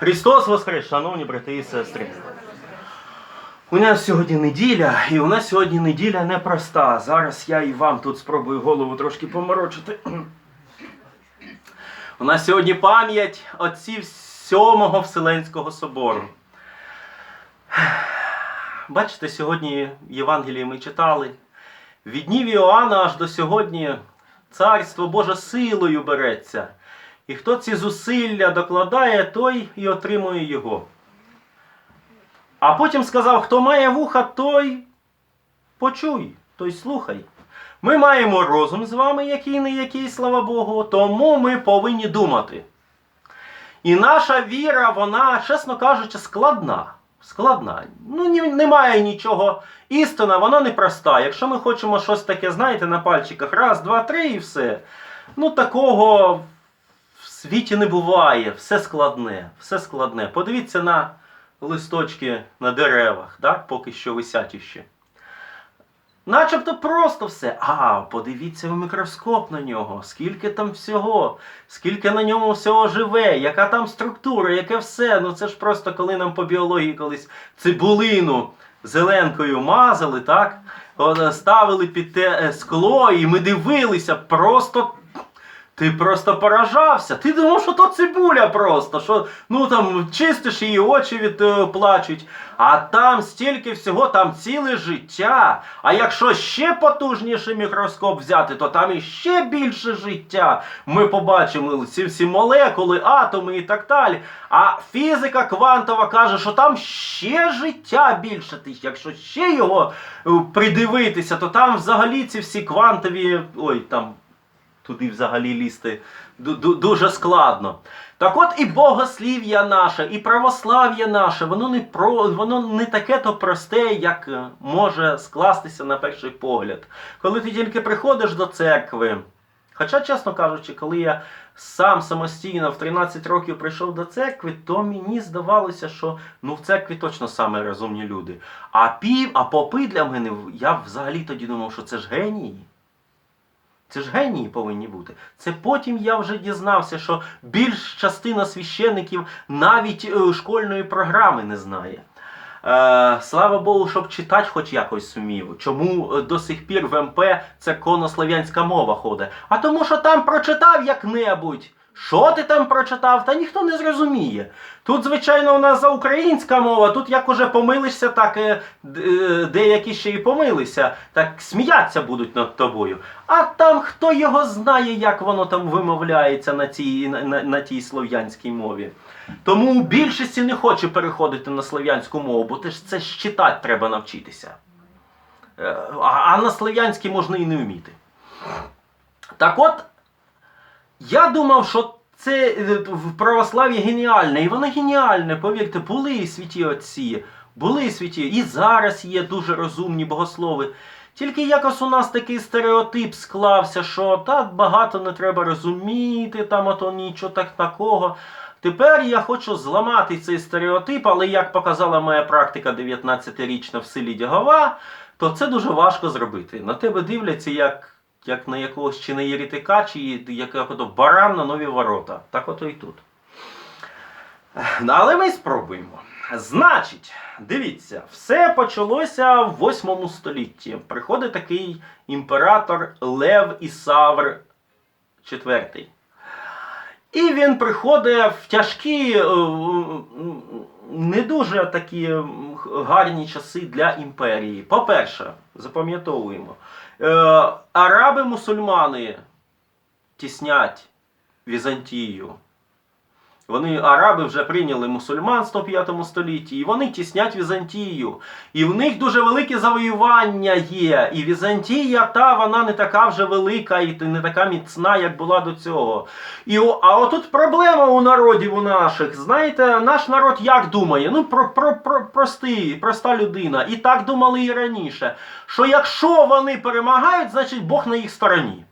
Христос Воскрес, шановні брати і сестри. У нас сьогодні неділя, і у нас сьогодні неділя непроста. Зараз я і вам тут спробую голову трошки поморочити. У нас сьогодні пам'ять отців Сьомого Вселенського собору. Бачите, сьогодні Євангеліє ми читали. Від днів Іоанна аж до сьогодні царство Боже силою береться. І хто ці зусилля докладає, той і отримує його. А потім сказав, хто має вуха, той почуй, той слухай. Ми маємо розум з вами, який не який, слава Богу, тому ми повинні думати. І наша віра, вона, чесно кажучи, складна. Складна. Ну, немає нічого. Істина, вона непроста. Якщо ми хочемо щось таке, знаєте, на пальчиках, раз, два, три і все. Ну, такого світі не буває. Все складне. Все складне. Подивіться на листочки на деревах, так? поки що висять іще. Начебто просто все. А, подивіться в мікроскоп на нього, скільки там всього, скільки на ньому всього живе, яка там структура, яке все. Ну це ж просто коли нам по біології колись цибулину зеленкою мазали, так? Ставили під те е, скло, і ми дивилися, просто. Ти просто поражався. Ти думав, що то цибуля просто. Що, ну там чистиш її очі від е, плачуть. А там стільки всього, там ціле життя. А якщо ще потужніший мікроскоп взяти, то там іще більше життя. Ми побачимо ці всі молекули, атоми і так далі. А фізика квантова каже, що там ще життя більше. Якщо ще його е, придивитися, то там взагалі ці всі квантові. Ой, там туди взагалі лізти ду- ду- дуже складно. Так от і богослів'я наше, і православ'я наше, воно не про воно не таке то просте, як е, може скластися на перший погляд. Коли ти тільки приходиш до церкви. Хоча, чесно кажучи, коли я сам самостійно в 13 років прийшов до церкви, то мені здавалося, що ну в церкві точно саме розумні люди. А пів, а попи для мене, я взагалі тоді думав, що це ж генії. Це ж генії повинні бути. Це потім я вже дізнався, що більш частина священиків навіть е, школьної програми не знає. Е, слава Богу, щоб читати хоч якось сумів. Чому е, до сих пір в МП це конослов'янська мова ходить? А тому, що там прочитав як-небудь. Що ти там прочитав, та ніхто не зрозуміє. Тут, звичайно, у нас за українська мова, тут як уже помилишся, так е, е, деякі ще й помилися, так сміяться будуть над тобою. А там хто його знає, як воно там вимовляється на цій, на, на, тій слов'янській мові. Тому у більшості не хоче переходити на слов'янську мову, бо ти ж це ж читати треба навчитися. Е, А, а на слов'янській можна і не вміти. Так от, я думав, що це е, в православ'ї геніальне, і воно геніальне, повірте, були і святі отці, були і святі, і зараз є дуже розумні богослови. Тільки якось у нас такий стереотип склався, що так багато не треба розуміти, там ото нічого так такого. Тепер я хочу зламати цей стереотип, але як показала моя практика 19-річна в селі Дягова, то це дуже важко зробити. На тебе дивляться як, як на якогось чи на єретика, чи як ото баран на нові ворота. Так ото і тут. Ну, Але ми спробуємо. Значить, дивіться, все почалося в 8 столітті. Приходить такий імператор Лев Ісавр IV. І він приходить в тяжкі, е, не дуже такі гарні часи для імперії. По-перше, запам'ятовуємо, е, араби-мусульмани тіснять Візантію. Вони араби вже прийняли мусульманство в 5 столітті, і вони тіснять Візантію. І в них дуже велике завоювання є. І Візантія, та вона не така вже велика і не така міцна, як була до цього. І, а отут проблема у народів у наших. Знаєте, наш народ як думає? Ну, про, про, про, простий, проста людина. І так думали і раніше. Що якщо вони перемагають, значить Бог на їх стороні.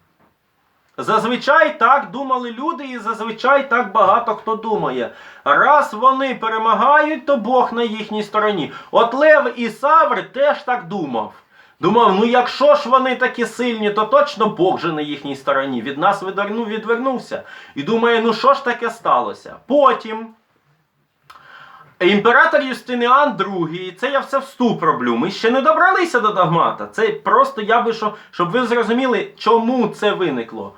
Зазвичай так думали люди, і зазвичай так багато хто думає. Раз вони перемагають, то Бог на їхній стороні. От Лев і Савр теж так думав. Думав, ну якщо ж вони такі сильні, то точно Бог же на їхній стороні. Від нас відверну, відвернувся. І думає, ну що ж таке сталося? Потім Імператор Юстиніан II, це я все вступ роблю. Ми ще не добралися до догмата. Це просто я би що, щоб ви зрозуміли, чому це виникло.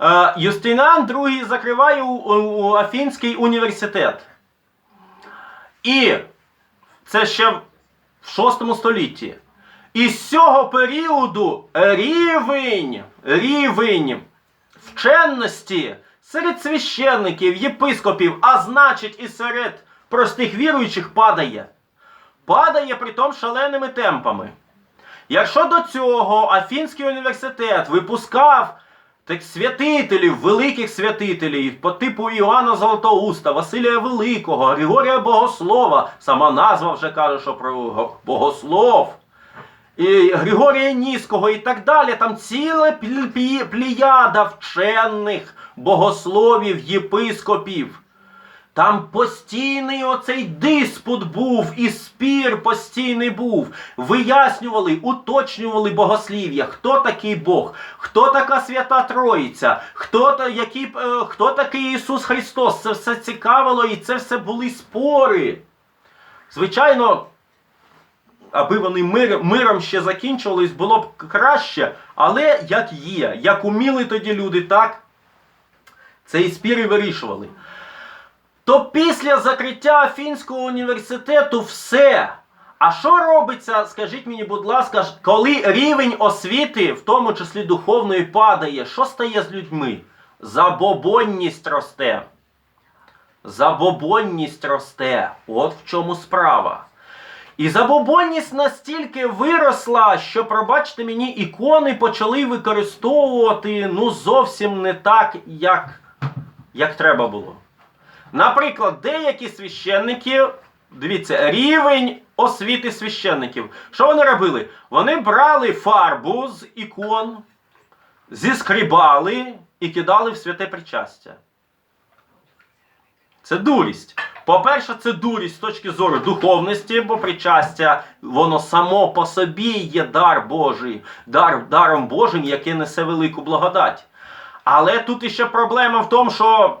Е, Юстиніан II закриває Афінський університет. І це ще в 6 столітті. І з цього періоду рівень, рівень вченості серед священників, єпископів, а значить і серед простих віруючих падає. Падає притом шаленими темпами. Якщо до цього Афінський університет випускав так святителів, великих святителів по типу Іоанна Золотоуста, Василія Великого, Григорія Богослова, сама назва вже каже, що про богослов, і Григорія Ніського і так далі, там ціла плі- плі- пліяда вчених богословів, єпископів. Там постійний оцей диспут був, і спір постійний був. Вияснювали, уточнювали богослів'я, хто такий Бог, хто така Свята Троїця, хто, який, е, хто такий Ісус Христос. Це все цікавило, і це все були спори. Звичайно, аби вони мир, миром ще закінчувались, було б краще, але як є, як уміли тоді люди, так цей спір і вирішували. То після закриття Афінського університету все. А що робиться, скажіть мені, будь ласка, коли рівень освіти, в тому числі духовної, падає, що стає з людьми? Забобонність росте. Забобонність росте. От в чому справа. І забобонність настільки виросла, що, пробачте мені, ікони почали використовувати ну зовсім не так, як, як треба було. Наприклад, деякі священники, дивіться, рівень освіти священників. Що вони робили? Вони брали фарбу з ікон, зіскрібали і кидали в святе причастя. Це дурість. По-перше, це дурість з точки зору духовності, бо причастя, воно само по собі є дар Божий, дар, даром Божим, яке несе велику благодать. Але тут іще проблема в тому, що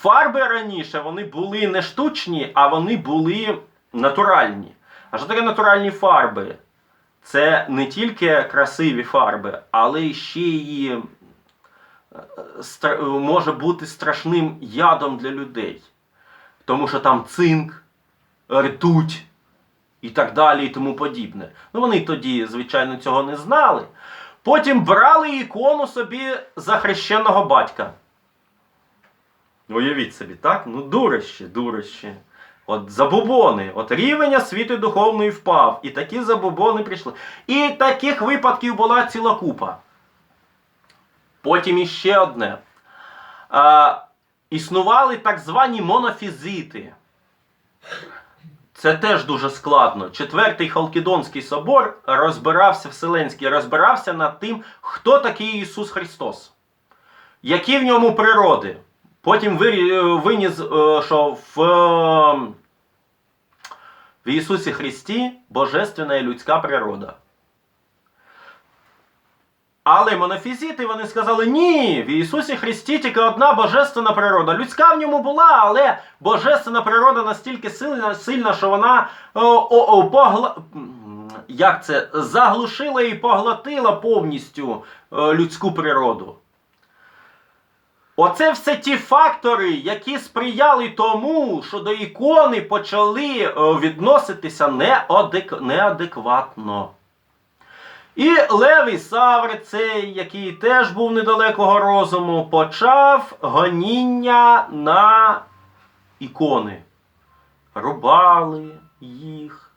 Фарби раніше вони були не штучні, а вони були натуральні. А що таке натуральні фарби? Це не тільки красиві фарби, але ще й е, може бути страшним ядом для людей. Тому що там цинк, ртуть і так далі, і тому подібне. Ну вони тоді, звичайно, цього не знали. Потім брали ікону собі за хрещеного батька. Уявіть собі, так? Ну, дурощі, дурощі. От забобони, от рівень освіти духовної впав, і такі забобони прийшли. І таких випадків була ціла купа. Потім іще одне. А, існували так звані монофізити. Це теж дуже складно. Четвертий Халкідонський собор розбирався Вселенський, розбирався над тим, хто такий Ісус Христос, які в ньому природи. Потім виніс, е, що в, е, в Ісусі Христі божественна і людська природа. Але монофізити вони сказали, ні, в Ісусі Христі тільки одна божественна природа. Людська в ньому була, але божественна природа настільки сильна, сильна що вона о, о, о, погла... як це, заглушила і поглотила повністю е, людську природу. Оце все ті фактори, які сприяли тому, що до ікони почали е, відноситися неадек... неадекватно. І Левий Савр, цей, який теж був недалекого розуму, почав гоніння на ікони. Рубали їх,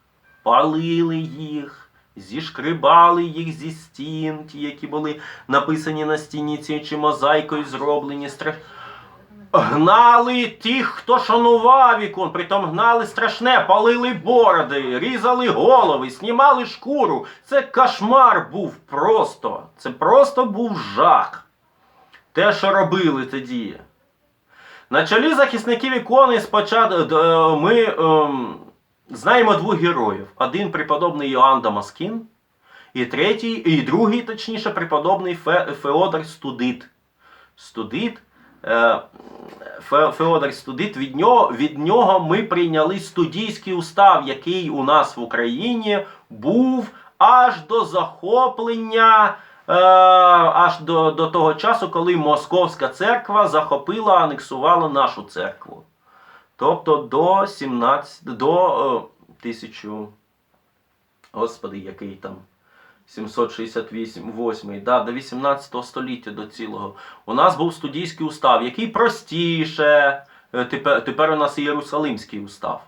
палили їх, зішкрибали їх зі стін, ті, які були написані на стіні цією чи мозаїкою зроблені. Стра... Гнали тих, хто шанував ікон, притом гнали страшне, палили бороди, різали голови, знімали шкуру. Це кошмар був просто. Це просто був жах. Те, що робили тоді. На чолі захисників ікони спочатку ми ем, знаємо двох героїв. Один преподобний Йоанн Дамаскін, і третій, і другий, точніше, преподобний Фе, Феодор Студит. Студит е, Фе- Феодор Студит, від нього, від нього ми прийняли студійський устав, який у нас в Україні був аж до захоплення, е, аж до, до того часу, коли Московська церква захопила, анексувала нашу церкву. Тобто до 17, до е, 1000, господи, який там. 768, 8, да, до 18 століття до цілого. У нас був студійський устав, який простіше. е, Тепер, тепер у нас Єрусалимський устав.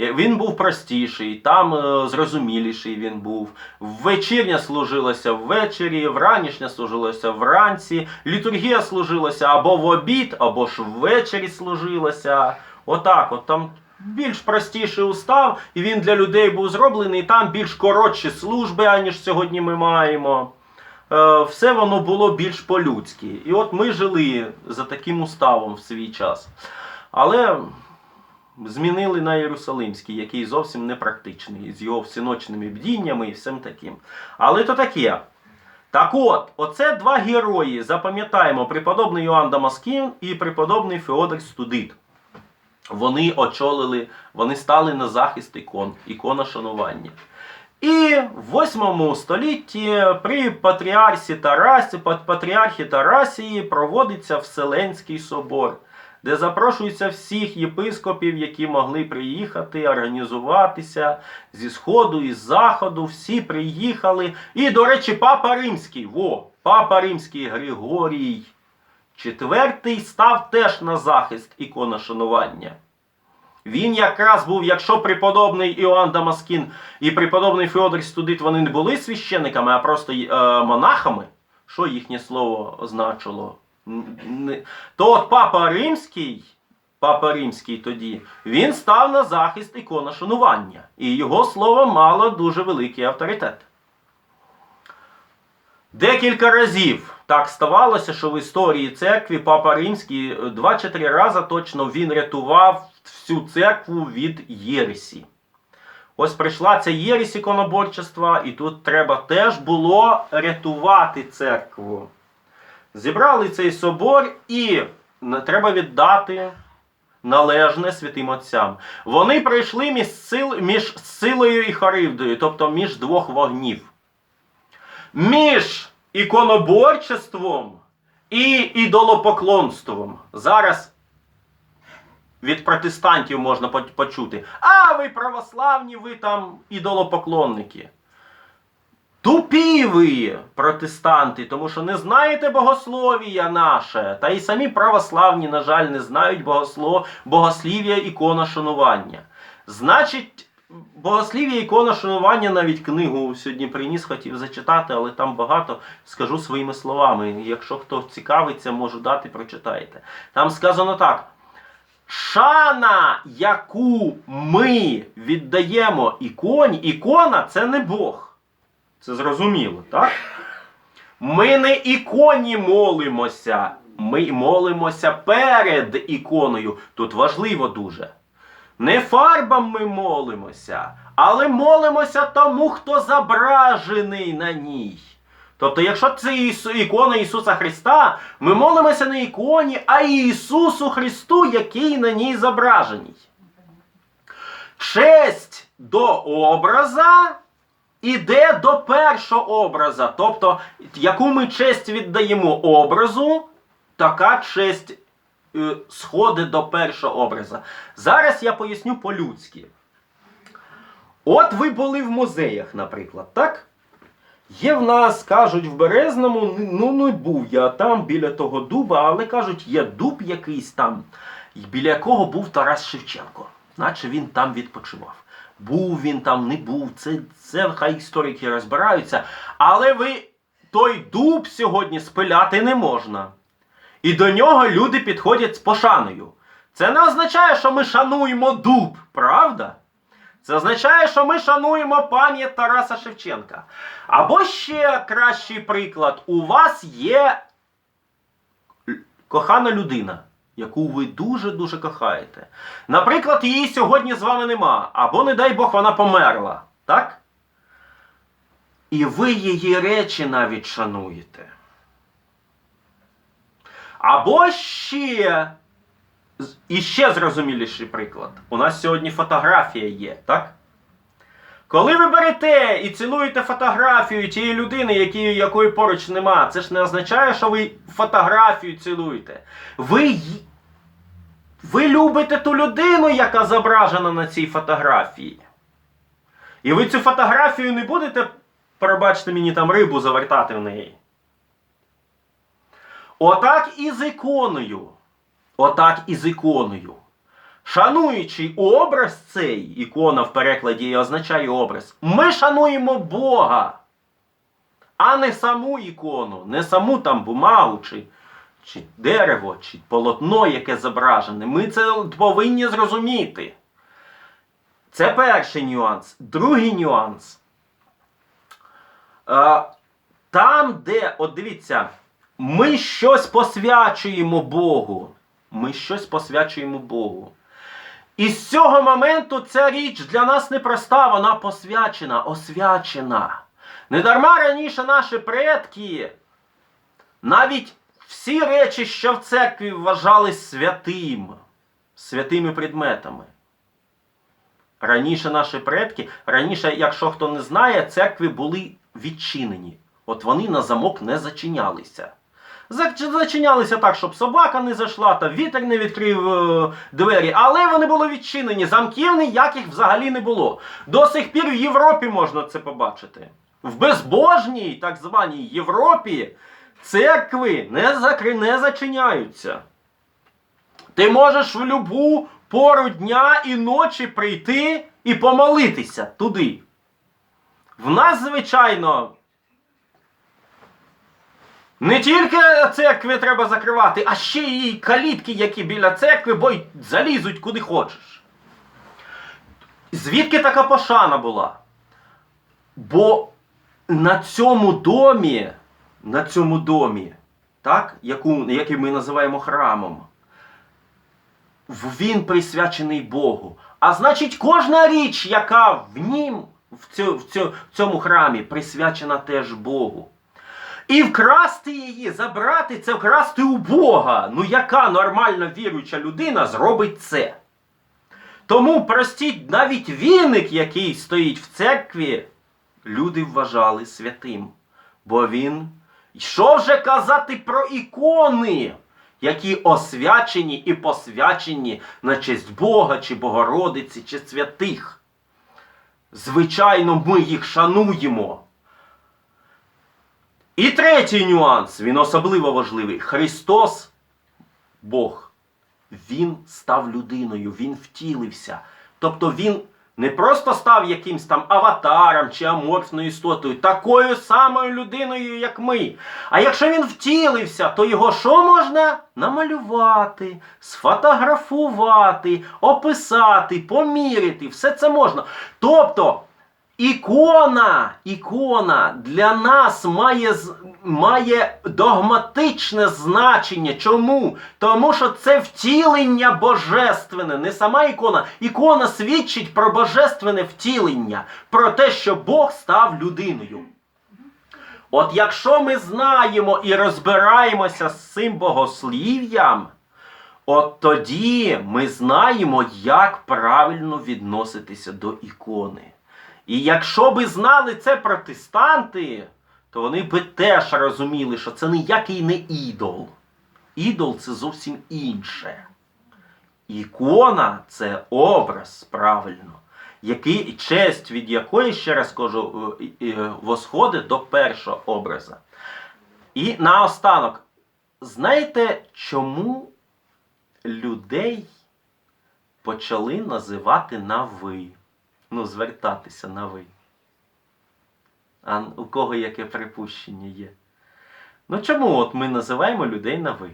Е, Він був простіший, там зрозуміліший він був. Вечірня служилася ввечері, вранішня служилася вранці, літургія служилася або в обід, або ж ввечері служилася. Отак, от там більш простіший устав, і він для людей був зроблений, там більш коротші служби, аніж сьогодні ми маємо. Е, Все воно було більш по-людськи. І от ми жили за таким уставом в свій час. Але змінили на Єрусалимський, який зовсім не практичний, з його всіночними бдіннями і всім таким. Але то таке. Так от, оце два герої. Запам'ятаємо, преподобний Йоанн Дамаскін і преподобний Феодор Студит. Вони очолили, вони стали на захист ікон, ікона шанування. І в 8 столітті при патріарсі Тарасі, патріархі Тарасії проводиться Вселенський собор, де запрошуються всіх єпископів, які могли приїхати, організуватися зі сходу і з заходу. Всі приїхали. І, до речі, папа Римський, во, папа Римський Григорій IV став теж на захист ікона шанування. Він якраз був, якщо преподобний Іоанн Дамаскін і преподобний Феодор Студит вони не були священниками, а просто е, монахами, що їхнє слово не- То от папа Римський, папа Римський тоді, він став на захист ікона шанування. І його слово мало дуже великий авторитет. Декілька разів так ставалося, що в історії церкви Папа Римський е, два чи три рази точно він рятував всю церкву від єресі. Ось прийшла ця єресь іконоборчества, і тут треба теж було рятувати церкву. Зібрали цей собор і треба віддати належне святим отцям. Вони прийшли між, сил, між силою і Харибдою, тобто між двох вогнів між іконоборчеством і ідолопоклонством. Зараз від протестантів можна почути. А ви православні, ви там ідолопоклонники. Тупі ви, протестанти, тому що не знаєте богословія наше. Та й самі православні, на жаль, не знають богослов... богослів'я ікона шанування. Значить, богослів'я ікона шанування навіть книгу сьогодні приніс, хотів зачитати, але там багато скажу своїми словами. Якщо хто цікавиться, можу дати, прочитайте. Там сказано так. Шана, яку ми віддаємо іконі, ікона це не Бог. Це зрозуміло, так? Ми не іконі молимося. Ми молимося перед іконою. Тут важливо дуже. Не фарбам ми молимося, але молимося тому, хто зображений на ній. Тобто, якщо це ікона Ісуса Христа, ми молимося не іконі, а Ісусу Христу, який на ній зображений. Честь до образа іде до першого образа. Тобто, яку ми честь віддаємо образу, така честь сходить до першого образа. Зараз я поясню по-людськи. От ви були в музеях, наприклад, так? Є в нас, кажуть, в Березному, ну не був я там біля того дуба, але кажуть, є дуб якийсь там, біля якого був Тарас Шевченко. Наче він там відпочивав. Був він там, не був, це, це хай історики розбираються. Але ви той дуб сьогодні спиляти не можна. І до нього люди підходять з пошаною. Це не означає, що ми шануємо дуб, правда? Це означає, що ми шануємо пам'ять Тараса Шевченка. Або ще кращий приклад: у вас є кохана людина, яку ви дуже-дуже кохаєте. Наприклад, її сьогодні з вами нема, або, не дай Бог, вона померла. Так? І ви її речі навіть шануєте. Або ще. І ще зрозуміліший приклад. У нас сьогодні фотографія є, так? Коли ви берете і цілуєте фотографію тієї людини, які, якої поруч нема, це ж не означає, що ви фотографію цілуєте. Ви, ви любите ту людину, яка зображена на цій фотографії. І ви цю фотографію не будете, пробачте мені там рибу завертати в неї. Отак і з іконою. Отак і з іконою. Шануючи образ цей, ікона в перекладі і означає образ, ми шануємо Бога, а не саму ікону, не саму там бумагу, чи, чи дерево, чи полотно, яке зображене. Ми це повинні зрозуміти. Це перший нюанс. Другий нюанс. Е, там, де, от дивіться, ми щось посвячуємо Богу. Ми щось посвячуємо Богу. І з цього моменту ця річ для нас непроста, вона посвячена, освячена. Недарма раніше наші предки навіть всі речі, що в церкві вважались святим, святими предметами. Раніше наші предки, раніше, якщо хто не знає, церкви були відчинені. От вони на замок не зачинялися. Зач- Зачинялися так, щоб собака не зайшла, та вітер не відкрив е, двері, але вони були відчинені. Замків ніяких взагалі не було. До сих пір в Європі можна це побачити. В безбожній, так званій Європі, церкви не, закри... не зачиняються. Ти можеш в любу пору дня і ночі прийти і помолитися туди. В нас, звичайно, не тільки церкви треба закривати, а ще й калітки, які біля церкви, бо й залізуть куди хочеш. Звідки така пошана була? Бо на цьому домі, на цьому домі, так, яку, який ми називаємо храмом, він присвячений Богу. А значить, кожна річ, яка в нім, в, цьо, в цьому храмі, присвячена теж Богу. І вкрасти її, забрати це вкрасти у Бога. Ну яка нормальна віруюча людина зробить це? Тому простіть, навіть віник, який стоїть в церкві, люди вважали святим. Бо він. Що вже казати про ікони, які освячені і посвячені на честь Бога, чи Богородиці, чи святих. Звичайно, ми їх шануємо. І третій нюанс, він особливо важливий. Христос, Бог, Він став людиною, Він втілився. Тобто Він не просто став якимсь там аватаром чи аморфною істотою, такою самою людиною, як ми. А якщо він втілився, то його що можна намалювати, сфотографувати, описати, поміряти, все це можна. Тобто. Ікона, ікона для нас має, має догматичне значення. Чому? Тому що це втілення божественне, не сама ікона. Ікона свідчить про божественне втілення, про те, що Бог став людиною. От якщо ми знаємо і розбираємося з цим богослів'ям, от тоді ми знаємо, як правильно відноситися до ікони. І якщо би знали це протестанти, то вони би теж розуміли, що це ніякий не ідол. Ідол це зовсім інше. Ікона це образ, правильно, який, честь від якої, ще раз кажу, е, е, восходить до першого образа. І наостанок, знаєте, чому людей почали називати на ви? Ну, звертатися на ви. А у кого яке припущення є? Ну чому от ми називаємо людей на ви?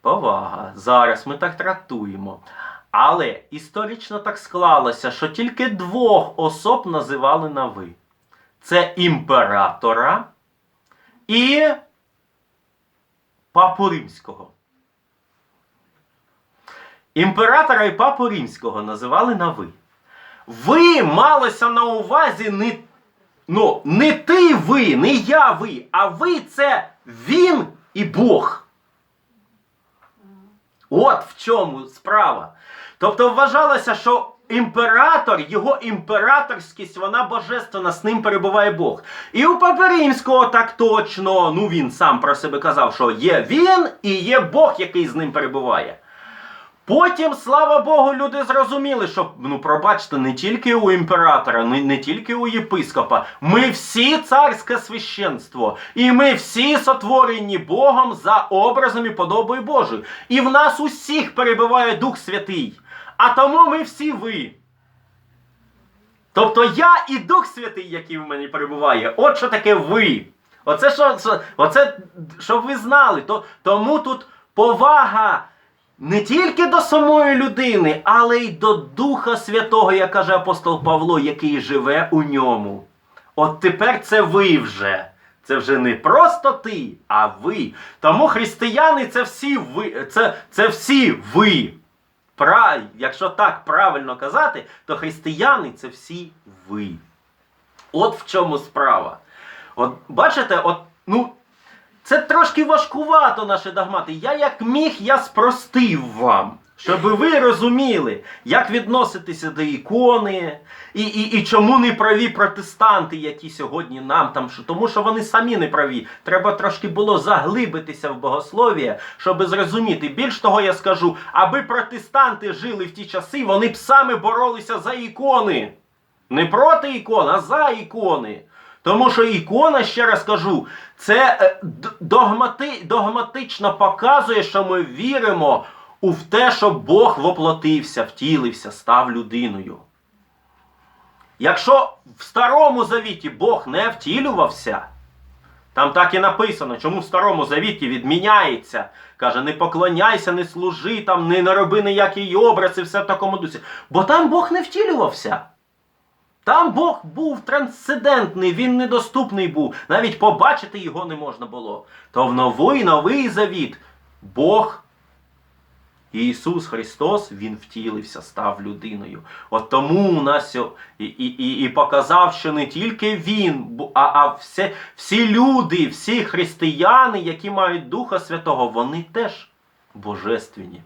Повага. Зараз ми так трактуємо. Але історично так склалося, що тільки двох особ називали на ви. Це імператора і папу римського. Імператора і папу римського називали на ви. Ви малося на увазі не ну, не ти ви, не я ви, а ви це він і Бог. От в чому справа. Тобто вважалося, що імператор, його імператорськість, вона божественна, з ним перебуває Бог. І у Папи Римського так точно, ну він сам про себе казав, що є він і є Бог, який з ним перебуває. Потім, слава Богу, люди зрозуміли, що ну пробачте, не тільки у імператора, не, не тільки у єпископа. Ми всі царське священство, і ми всі сотворені Богом за образом і подобою Божою. І в нас усіх перебуває Дух Святий. А тому ми всі ви. Тобто я і Дух Святий, який в мені перебуває. От що таке ви. Оце що, що, оце, щоб ви знали. То, тому тут повага не тільки до самої людини, але й до Духа Святого, як каже апостол Павло, який живе у ньому. От тепер це ви вже. Це вже не просто ти, а ви. Тому християни це всі ви. Це, це всі ви. Пра, якщо так правильно казати, то християни це всі ви. От в чому справа. От бачите, от, ну, це трошки важкувато наші догмати. Я як міг, я спростив вам. Щоб ви розуміли, як відноситися до ікони, і, і, і чому не праві протестанти, які сьогодні нам там, що- тому що вони самі не праві. Треба трошки було заглибитися в богослов'я, щоб зрозуміти. Більш того, я скажу, аби протестанти жили в ті часи, вони б саме боролися за ікони. Не проти ікон, а за ікони. Тому що ікона, ще раз кажу, це е, догмати, догматично показує, що ми віримо у те, що Бог воплотився, втілився, став людиною. Якщо в Старому Завіті Бог не втілювався, там так і написано, чому в Старому Завіті відміняється. Каже, не поклоняйся, не служи, там, не нароби ніякий образ і все в такому дусі. Бо там Бог не втілювався. Там Бог був трансцендентний, він недоступний був. Навіть побачити його не можна було. То в новий новий завіт Бог Ісус Христос, Він втілився, став людиною. От тому у нас і, і, і, показав, що не тільки Він, а, а всі, всі люди, всі християни, які мають Духа Святого, вони теж божественні.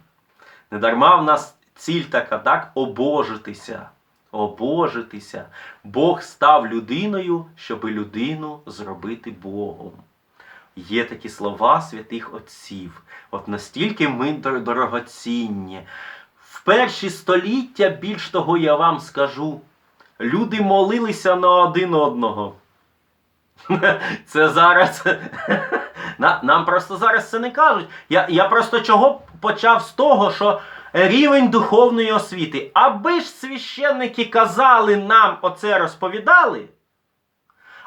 Недарма в нас ціль така, так? Обожитися. Обожитися. Бог став людиною, щоб людину зробити Богом. Є такі слова святих отців. От настільки ми дорогоцінні. В перші століття, більш того, я вам скажу, люди молилися на один одного. Це зараз. Нам просто зараз це не кажуть. Я, я просто чого почав з того, що рівень духовної освіти. Аби ж священники казали нам оце розповідали,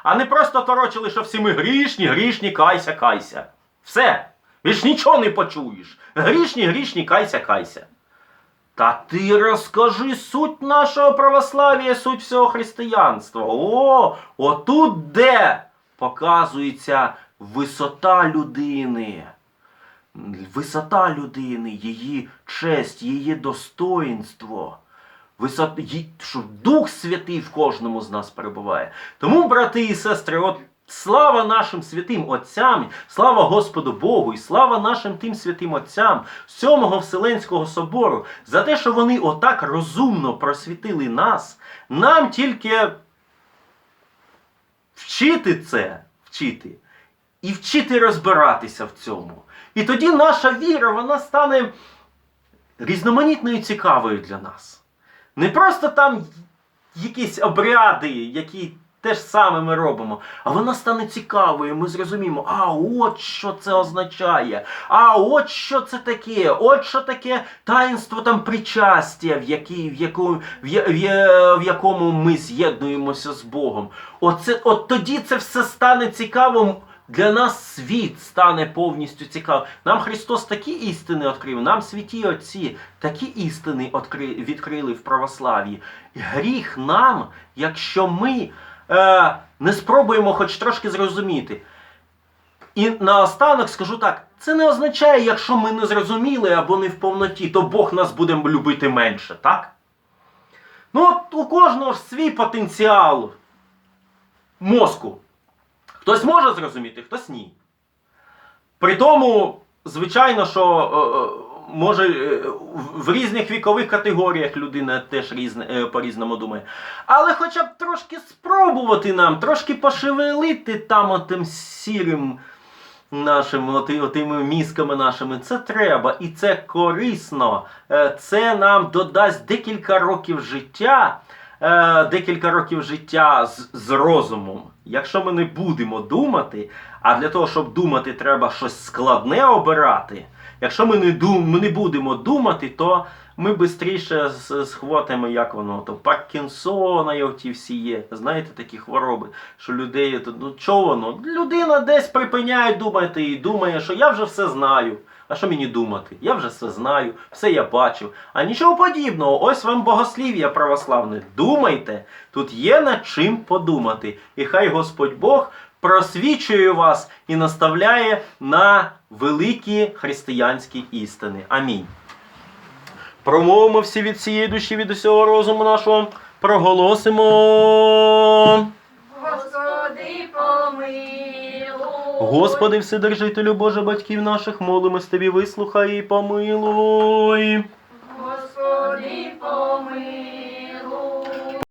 а не просто торочили, що всі ми грішні, грішні, кайся, кайся. Все. Більш нічого не почуєш. Грішні, грішні, кайся, кайся. Та ти розкажи суть нашого православ'я, суть всього християнства. О, отут де показується висота людини. Висота людини, її честь, її достоїнство. Висот... що Дух Святий в кожному з нас перебуває. Тому, брати і сестри, от слава нашим святим Отцям, слава Господу Богу і слава нашим тим святим Отцям Сьомого Вселенського собору за те, що вони отак розумно просвітили нас. Нам тільки вчити це, вчити, і вчити розбиратися в цьому. І тоді наша віра вона стане різноманітною і цікавою для нас. Не просто там якісь обряди, які те ж саме ми робимо, а вона стане цікавою. Ми зрозуміємо, а от що це означає, а от що це таке, от що таке таїнство там причастя, в, якій, в, якому, в, якому ми з'єднуємося з Богом. Оце, от тоді це все стане цікавим. Для нас світ стане повністю цікавим. Нам Христос такі істини відкрив, нам святі отці такі істини відкрили в православ'ї. Гріх нам, якщо ми е, не спробуємо хоч трошки зрозуміти. І наостанок скажу так: це не означає, якщо ми не зрозуміли або не в повноті, то Бог нас буде любити менше, так? Ну, от у кожного ж свій потенціал. мозку. Хтось може зрозуміти, хтось ні. При тому, звичайно, що е, е, може е, в- різних вікових категоріях людина теж різне, по-різному думає. Але хоча б трошки спробувати нам, трошки пошевелити там отим сірим нашим, отими мізками нашими, це треба і це корисно. Це нам додасть декілька років життя, е, декілька років життя з, з розумом. Якщо ми не будемо думати, а для того, щоб думати, треба щось складне обирати. Якщо ми не, дум, ми не будемо думати, то ми швидше схватимо, як воно, то Паркінсона і оті всі є. Знаєте, такі хвороби, що людей, ну чого воно? Людина десь припиняє думати і думає, що я вже все знаю. А що мені думати? Я вже все знаю, все я бачу. А нічого подібного, ось вам богослів'я православне. Думайте, тут є над чим подумати. І хай Господь Бог просвічує вас і наставляє на великі християнські істини. Амінь. Промовимо всі від цієї душі, від усього розуму нашого. Проголосимо. Господи, помилуй. Господи, Вседержителю Боже, батьків наших, молимось тобі, вислухай і помилуй. Господи, помилуй.